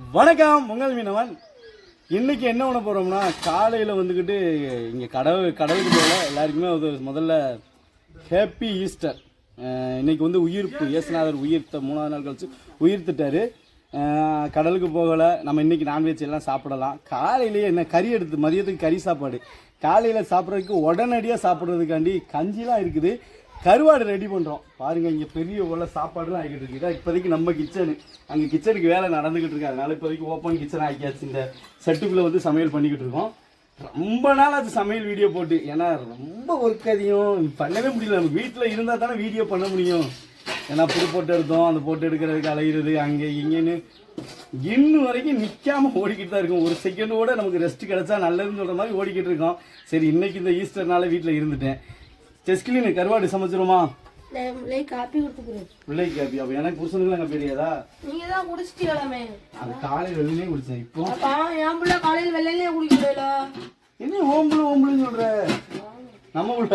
வணக்கம் பொங்கல் மீனவன். இன்றைக்கி என்ன பண்ண போகிறோம்னா காலையில் வந்துக்கிட்டு இங்கே கடவு கடவுளுக்கு போல எல்லாருக்குமே ஒரு முதல்ல ஹேப்பி ஈஸ்டர் இன்றைக்கி வந்து உயிர்ப்பு. இயேசுநாதர் உயிர்த்த மூணாவது நாள் கழிச்சு உயிர்த்துட்டாரு. கடலுக்கு போகலை. நம்ம இன்றைக்கி நான்வெஜ் எல்லாம் சாப்பிடலாம். காலையிலேயே என்ன கறி எடுத்து மதியத்துக்கு கறி சாப்பாடு. காலையில் சாப்பிட்றதுக்கு உடனடியாக சாப்பிட்றதுக்காண்டி கஞ்சிலாம் இருக்குது. கருவாடு ரெடி பண்ணுறோம் பாருங்கள் இங்கே பெரிய உள்ள சாப்பாடுலாம் ஆகிட்டு இருக்கு. இதான் இப்போதைக்கு நம்ம கிச்சனு அங்கே கிச்சனுக்கு வேலை நடந்துக்கிட்டு இருக்கு. அதனால இப்போதைக்கு ஓப்பன் கிச்சன் ஆக்கியாச்சு. இந்த செட்டுக்குள்ளே வந்து சமையல் பண்ணிக்கிட்டு இருக்கோம். ரொம்ப நாள் அது சமையல் வீடியோ போட்டு. ஏன்னா ரொம்ப ஒர்க் அதிகம். பண்ணவே முடியல. நம்ம வீட்டில் இருந்தால் தானே வீடியோ பண்ண முடியும். ஏன்னா புது போட்டு எடுத்தோம். அந்த போட்டு எடுக்கிறதுக்கு அலையிறது அங்கே இங்கேன்னு இன்னும் வரைக்கும் நிற்காம ஓடிக்கிட்டு தான் இருக்கும். ஒரு செகண்டோடு நமக்கு ரெஸ்ட் கிடைச்சா நல்லதுன்னு சொல்கிற மாதிரி ஓடிக்கிட்டு இருக்கோம். சரி இன்றைக்கி இந்த ஈஸ்டர்னால வீட்டில் இருந்துட்டேன். செஸ்கிலின் கருவாடு சமைச்சிருமா லே காப்பி கொடுத்துக்கிறேன். பிள்ளைக்கு காப்பி. அப்போ எனக்கு புருஷனுக்கு அங்கே பெரியாதா நீங்க தான் அது காலையில் வெளியே குடிச்சேன். இப்போ? அப்பா என் பிள்ளை காலையில் வெள்ளையிலே குடிக்கல என்ன ஓம்புல ஓம்புலன்னு சொல்ற? நம்ம உள்ள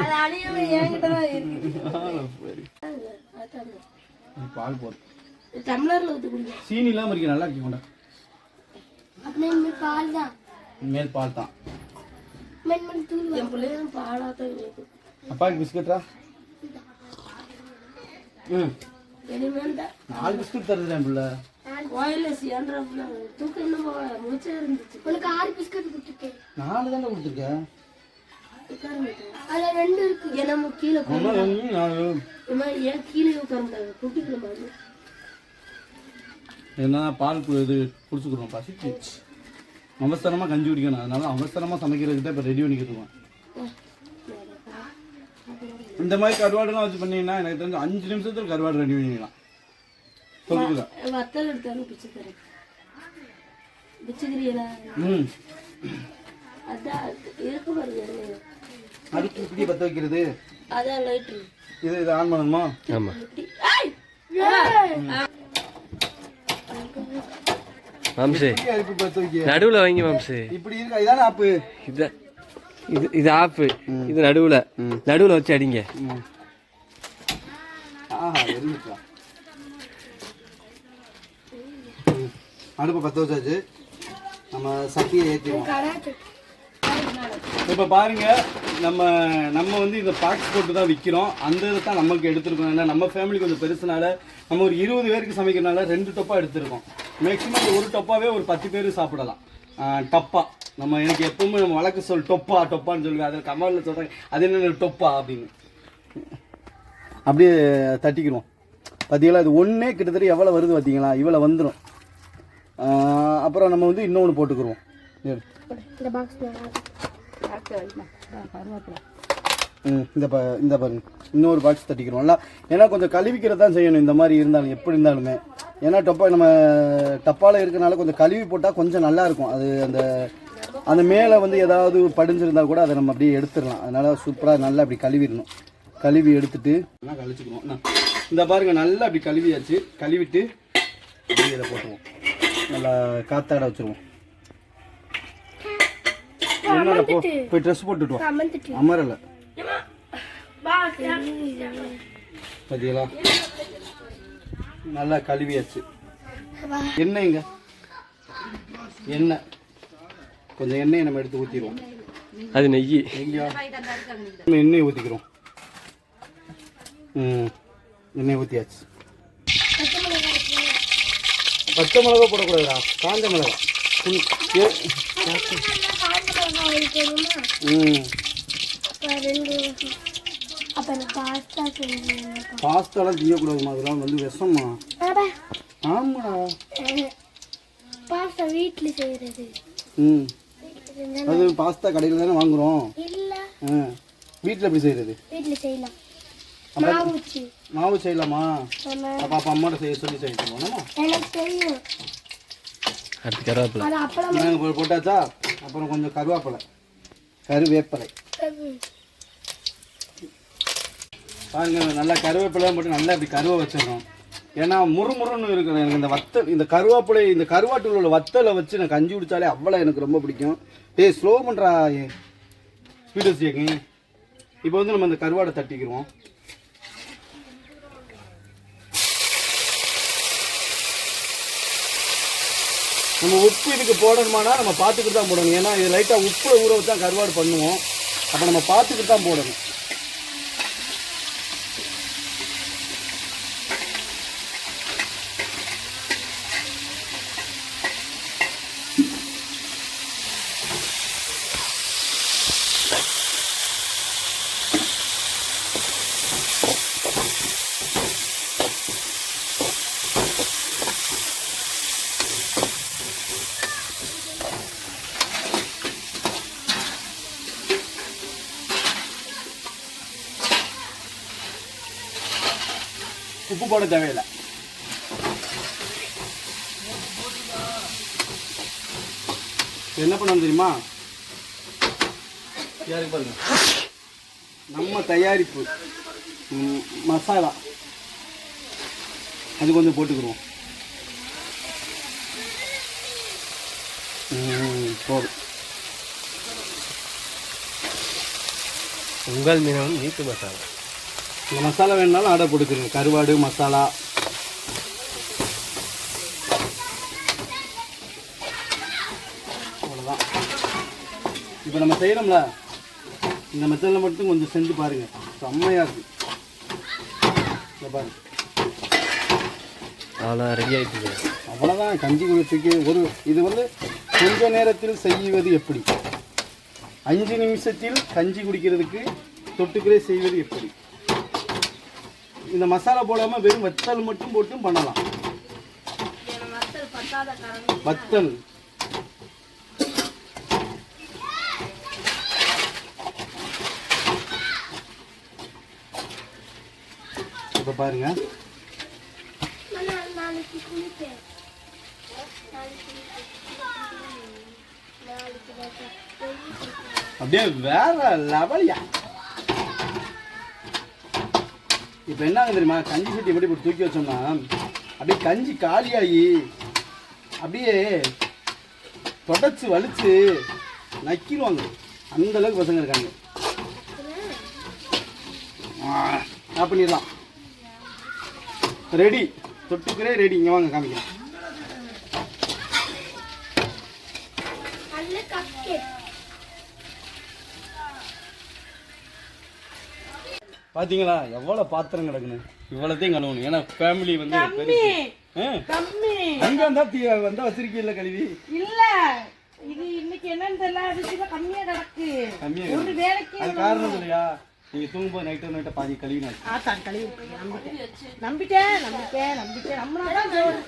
அது அணியவே என்கிட்ட தான் இருக்கு. சரி. பால் போட்டு டம்ளர்ல ஊற்றி குடிக்க சீனி இருக்கு நல்லா இருக்கு கொண்டா. அப்படியே பால் தான் மேல் பால் தான் என் பிள்ளைங்க இருக்கு அப்பாவுக்கு பிஸ்கட்டா ம். நாலு பிஸ்கட் தருது என் பிள்ளை. கோயில சேர்ன்ற பிள்ளை? தூக்கம் இன்னும் முடிச்சே இருந்துச்சு. உனக்கு ஆறு பிஸ்கட் கொடுத்துருக்கேன். நாலு தானே கொடுத்துருக்கேன். அதுல ரெண்டு இருக்கு. ஏன்னா கீழே ஏன் கீழே உட்காந்துட்டாங்க குட்டிக்கல மாதிரி என்ன பால் இது குடிச்சுக்கிறோம் பசிச்சு அவசரமாக கஞ்சி குடிக்கணும். அதனால அவசரமாக சமைக்கிறதுக்கு தான் இப்போ ரெடி பண்ணிக்கிட்டு இருக்கோம். இந்த மாதிரி கருவாடுலாம் வச்சு பண்ணீங்கன்னா எனக்கு தெரிஞ்சு அஞ்சு நிமிஷத்துல கருவாடு ரெடி பண்ணிக்கலாம். சொல்லுங்க. வத்தல் எடுத்தாலும் பிச்சு தரேன் பிச்சுக்கிறீங்களா? ம். அதான் இருக்கு பாருங்க. இப்படி பற்ற வைக்கிறது. அதான் லைட்ரு இது இது ஆன் பண்ணணுமா! மாம்சு. நடுவுல வைங்க மாம்சு. இப்படி இருக்கா? இதானே ஆப்பு? இது இது இது ஆப்பு. இது நடுவுல. நடுவுல வச்சு அடிங்க. அடுப்பை பற்ற வச்சாச்சு. நம்ம சட்டியை ஏற்றிடுவோம் இப்போ பாருங்க நம்ம நம்ம வந்து இந்த பாக்ஸ் போட்டு தான் விற்கிறோம் அந்த இதை தான் நமக்கு எடுத்துருக்கோம். ஏன்னா நம்ம ஃபேமிலி கொஞ்சம் பெருசுனால நம்ம ஒரு இருபது பேருக்கு சமைக்கிறனால ரெண்டு டப்பா எடுத்திருக்கோம். மேக்ஸிமம் ஒரு டப்பாவே ஒரு பத்து பேர் சாப்பிடலாம். டப்பா. நம்ம எனக்கு எப்பவுமே நம்ம வழக்கு சொல் டொப்பா டொப்பான்னு சொல்லுங்க அதில் கமலில் சொல்கிறாங்க அது என்ன டொப்பா அப்படின்னு. அப்படியே தட்டிக்கிறோம் பார்த்தீங்களா? இது ஒன்றே கிட்டத்தட்ட எவ்வளோ வருது பார்த்தீங்களா? இவ்வளோ வந்துடும் அப்புறம் நம்ம வந்து இன்னொன்று போட்டுக்கிறோம். இந்த பாக்ஸ் இந்த ப இந்த பாருங்க இன்னொரு பாக்ஸ் தட்டிக்கிறோம்ல. ஏன்னா கொஞ்சம் கழுவிக்கிறது தான் செய்யணும். இந்த மாதிரி இருந்தாலும் எப்படி இருந்தாலுமே. ஏன்னா டப்பா நம்ம டப்பாவில் இருக்கனால கொஞ்சம் கழுவி போட்டால் கொஞ்சம் நல்லா இருக்கும். அது அந்த அந்த மேலே வந்து ஏதாவது படிஞ்சிருந்தா கூட அதை நம்ம அப்படியே எடுத்துடலாம். அதனால சூப்பராக நல்லா அப்படி கழுவிடணும். கழுவி எடுத்துட்டு நல்லா கழிச்சுக்கணும்? இந்த பாருங்க நல்லா அப்படி கழுவியாச்சு. கழுவிட்டு அப்படியே இதை போட்டுருவோம். நல்லா காத்தாட வச்சுருவோம். என்னடா போ போய் ட்ரெஸ் போட்டுட்டு வா. அமர்ந்துட்டு. அமரலை. பார்த்தீங்களா நல்லா கழுவியாச்சு. எண்ணெய்ங்க எண்ணெய். கொஞ்சம் எண்ணெயை நம்ம எடுத்து ஊற்றிடுவோம் அது நெய். எங்கேயா? நம்ம எண்ணெயை ஊற்றிக்கிறோம் ம். எண்ணெய் ஊற்றியாச்சு பச்சை மிளகா போடக்கூடாதுடா. காஞ்ச மிளகா. ம், பாஸ்தாலாம் செய்யக்கூடாதுமா அதெல்லாம் வந்து விஷம்மா. ஆமாடா. பாஸ்தா வீட்டில் செய்கிறது ம். அது பாஸ்தா கடையில் தானே வாங்குறோம். இல்லை. ஆ. வீட்டில் எப்படி செய்கிறது வீட்டில் செய்யலாம். மாவு செய்யலாமா? அப்போ அப்போ அம்மாட்ட செய்ய சொல்லி செய்ய போனோமா அடுத்து கருவேப்பிலை. நாங்கள் போட்டாச்சா? அப்புறம் கொஞ்சம் கருவேப்பிலை. கருவேப்பிலை. பாருங்க நல்லா கருவேப்பிலை போட்டு நல்லா இப்படி கருவை வச்சிடணும் ஏன்னா முறுமுறுன்னு இருக்கிற எனக்கு இந்த வத்தல் இந்த கருவேப்பிலை இந்த கருவாட்டில் உள்ள வத்தலை வச்சு நான் கஞ்சி குடித்தாலே அவ்வளோ எனக்கு ரொம்ப பிடிக்கும். டே ஸ்லோ பண்ணுறா ஸ்பீடு சேக்கு இப்போ வந்து நம்ம இந்த கருவாடை தட்டிக்கிறோம் நம்ம உப்பு இதுக்கு போடணுமானா நம்ம பார்த்துக்கிட்டு தான் போடணும். ஏன்னா இது லைட்டாக உப்பு ஊற வச்சு தான் கருவாடு பண்ணுவோம். அப்போ நம்ம பார்த்துக்கிட்டு தான் போடணும். உப்பு போட தேவையில்லை. என்ன பண்ணணும் தெரியுமா? யாருக்கு பாருங்க. நம்ம தயாரிப்பு மசாலா. அது கொஞ்சம் போட்டுக்கிடுவோம். ம், போதும். உங்கள் மீனவன் வீட்டு மசாலா. இந்த மசாலா வேணுனாலும் ஆர்டர் போட்டுக்கிறேன் கருவாடு மசாலா. அவ்வளோதான் இப்போ நம்ம செய்கிறோம்ல இந்த மெத்தடில் மட்டும் கொஞ்சம் செஞ்சு பாருங்க. செம்மையாக இருக்கு. இதை பாருங்க. அவ்வளோ ரெடி ஆகிட்டு அவ்வளோதான் கஞ்சி குடித்துக்கு ஒரு இது வந்து கொஞ்ச நேரத்தில் செய்வது எப்படி? அஞ்சு நிமிஷத்தில் கஞ்சி குடிக்கிறதுக்கு தொட்டுக்கிறே செய்வது எப்படி? இந்த மசாலா போடாமல் வெறும் வத்தல் மட்டும் போட்டும் பண்ணலாம். வத்தல். இப்போ பாருங்க. அப்படியே வேற லெவல்யா. இப்போ என்னாங்க தெரியுமா? கஞ்சி சட்டி எப்படி இப்படி தூக்கி வச்சோம்னா அப்படியே கஞ்சி காலியாகி அப்படியே தொடச்சு வலிச்சு நக்கிடுவாங்க. அந்த அளவுக்கு பசங்க இருக்காங்க. நான் பண்ணிடலாம். ரெடி தொட்டுக்கிறே ரெடி இங்கே வாங்க காமிக்கிறேன் நல்ல கப்கேக் பாத்தீங்களா? எவ்வளவு பாத்திரம் கிடக்குன்னு? இவ்வளோத்தையும் கழுவணும். ஏன்னா ஃபேமிலி வந்து பெருசு. ஆ, கம்மி. அங்க வந்தா தீ வந்தா வச்சிருக்கீல்ல கழுவி? இல்ல. இது இன்னைக்கு என்னன்னு தெரியல. அரிசியில கம்மியா கிடக்கு. கம்மியா ஒரு. வேலைக்கு அது காரணம் இல்லையா? நீங்க தூங்கும்போது நைட்டு நைட்டை பாதி கழுவினா ஆத்தான் கழுவி விட்டுருக்கேன், நம்பிட்டேன். நம்பிட்டேன் நம்பிட்டேன் நம்பிட்டேன்.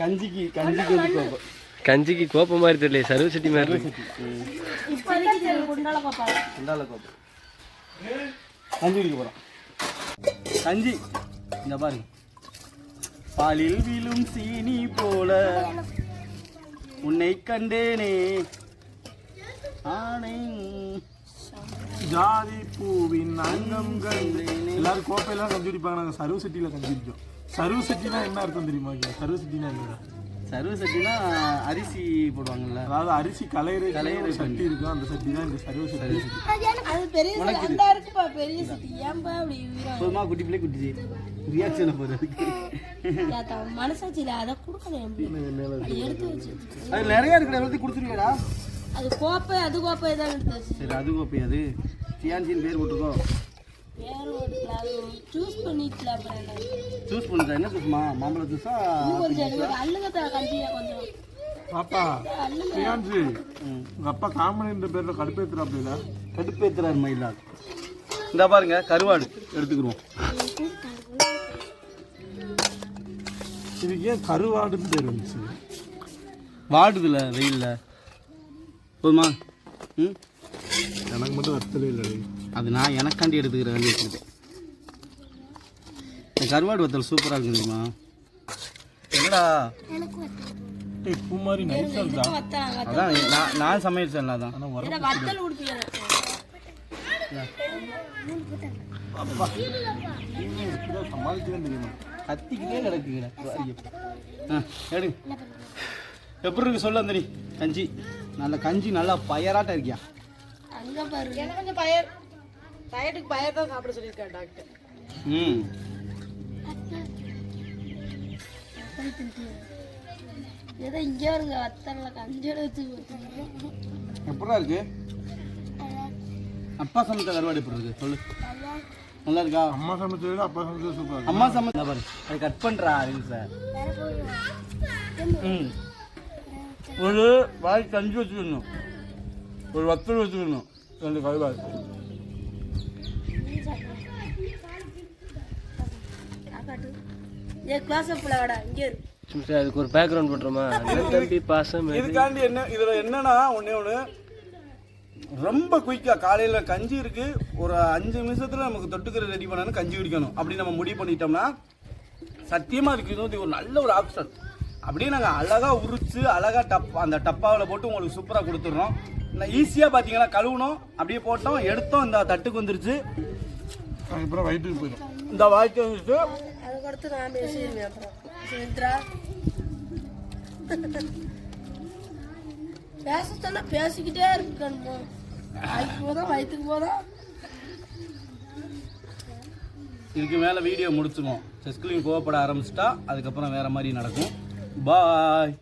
கஞ்சிக்கு கஞ்சிக்கு வந்து கோபம். கஞ்சிக்கு கோப்ப மாதிரி தெரியல சர்வ சட்டி மாதிரி இருக்கு. கொண்டால பாப்பா. அந்தால கோபம். கஞ்சி குடிக்க போகிறோம் கஞ்சி. இந்த பாருங்க பாலில் விழும் சீனி போல உன்னை கண்டேனே. ஆணை ஜாதி பூவின் அங்கம் கண்டேனே. எல்லாரும் கோப்பையெல்லாம் கஞ்சி குடிப்பாங்க. நாங்கள் சர்வ சிட்டியில் கஞ்சி குடிப்போம். சர்வ சிட்டினா என்ன அர்த்தம் தெரியுமா? சர்வ சிட்டினா என்ன சர்வ சட்டினா அரிசி போடுவாங்கல்ல. அதாவது அரிசி கலையிற கலையிற சட்டி இருக்கும் அந்த சட்டி தான் இந்த சர்வ சிட்டி அது பெரிய சட்டி, அந்த இருக்குப்பா பெரிய சட்டி ஏன்பா அப்படி போதுமா குட்டி பிள்ளை குட்டி ரியாக்ஷனை போகிறதுக்கு மனசாட்சியில அதை கொடுக்கணும் அது எடுத்து வச்சு அது நிறைய இருக்கிற எல்லாத்தையும் கொடுத்துருவியாடா அது கோப்பை அது கோப்பை தான் எடுத்து வச்சு சரி அது கோப்பை அது. ஃபியான்சின்னு பேர் போட்டுக்கோ சூஸ் அப்புறம் என்ன? சூஸ் பண்ணுறா என்ன சூஸ்மா மாம்பழ ஜூஸா கொஞ்சம் அள்ளுங்க கண்டியா கொஞ்சம். பாப்பா பிரியான்சி. உங்க அப்பா காமனின்ற பேர்ல கடுப்பேத்துறாப்ல கடுப்பேத்துறாரு மயிலா. இந்த பாருங்க கருவாடு. எடுத்துக்கிடுவோம். இதுக்கு ஏன் கருவாடுன்னு பேர் வந்துச்சு? வாடுதுல வெயில்ல. போதுமா? ம்? எனக்கு மட்டும் வத்தலே இல்லை அது நான் எனக்காண்டி எடுத்துக்கிற வேண்டி வச்சுக்கிட்டேன். இந்த கருவாடு வத்தல் சூப்பராக இருக்கு தெரியுமா? என்னடா? பூ மாதிரி நைஸாக இருந்தா அதான் நான் நான் சமையல் சமாளிக்கிறேன் தெரியுமா கத்திக்கிட்டே கிடக்குங்க எப்படி இருக்கு சொல்ல அந்த நீ கஞ்சி. நல்ல கஞ்சி நல்லா பயராட்டம் இருக்கியா? அங்க பாரு. எனக்கு கொஞ்சம் பயர். டயட்டுக்கு பயர் தான் சாப்பிட சொல்லியிருக்காரு டாக்டர் ம். ஏதோ இங்கே வருங்க அத்தனை கஞ்சோட வச்சு எப்படா இருக்கு? அப்பா சமைச்ச கருவாடு எப்படி இருக்கு? சொல்லு. நல்லா இருக்கா? அம்மா சமைச்சதை விட அப்பா சமைச்சது சூப்பர் அம்மா சமைச்ச பாரு அது கட் பண்றா அறிவு சார் ம். ஒரு வாய் கஞ்சி வச்சுக்கணும். ஒரு வத்தல் வச்சுக்கணும். ரெண்டு கருவாடு. ஏ கிளாஸ் இங்கே அதுக்கு ஒரு பேக்ரவுண்ட் போட்டுருமா அண்ணன் தம்பி பாசம் இதுக்காண்டி என்ன இதுல என்னன்னா ஒண்ணே ஒண்ணு ரொம்ப குயிக்கா காலையில கஞ்சி இருக்கு. ஒரு அஞ்சு நிமிஷத்துல நமக்கு தொட்டுக்கிற ரெடி பண்ணணும் கஞ்சி குடிக்கணும். அப்படி நம்ம முடிவு பண்ணிட்டோம்னா சத்தியமா இருக்கு இது ஒரு நல்ல ஒரு ஆப்ஷன் அப்படியே நாங்க அழகா உரிச்சு அழகா டப் அந்த டப்பாவில் போட்டு உங்களுக்கு சூப்பரா கொடுத்துட்றோம். ஈஸியா பாத்தீங்கன்னா கழுவுனோம் அப்படியே போட்டோம் எடுத்தோம் இந்த தட்டுக்கு வந்துருச்சு. அதுக்கப்புறம் வயிற்றுக்கு போயிடும். இந்த வாய்க்கு வந்துருச்சு. அடுத்து நான் பேசிடுவேன் அப்புறம் சுமித்ரா பேச சொன்னா பேசிக்கிட்டே இருக்கணுமா வாய்க்கு போதா வயிற்றுக்கு போதா இதுக்கு மேலே வீடியோ முடிச்சுமோ செஸ்கிளிங் கோவப்பட ஆரம்பிச்சிட்டா அதுக்கப்புறம் வேற மாதிரி நடக்கும் பாய்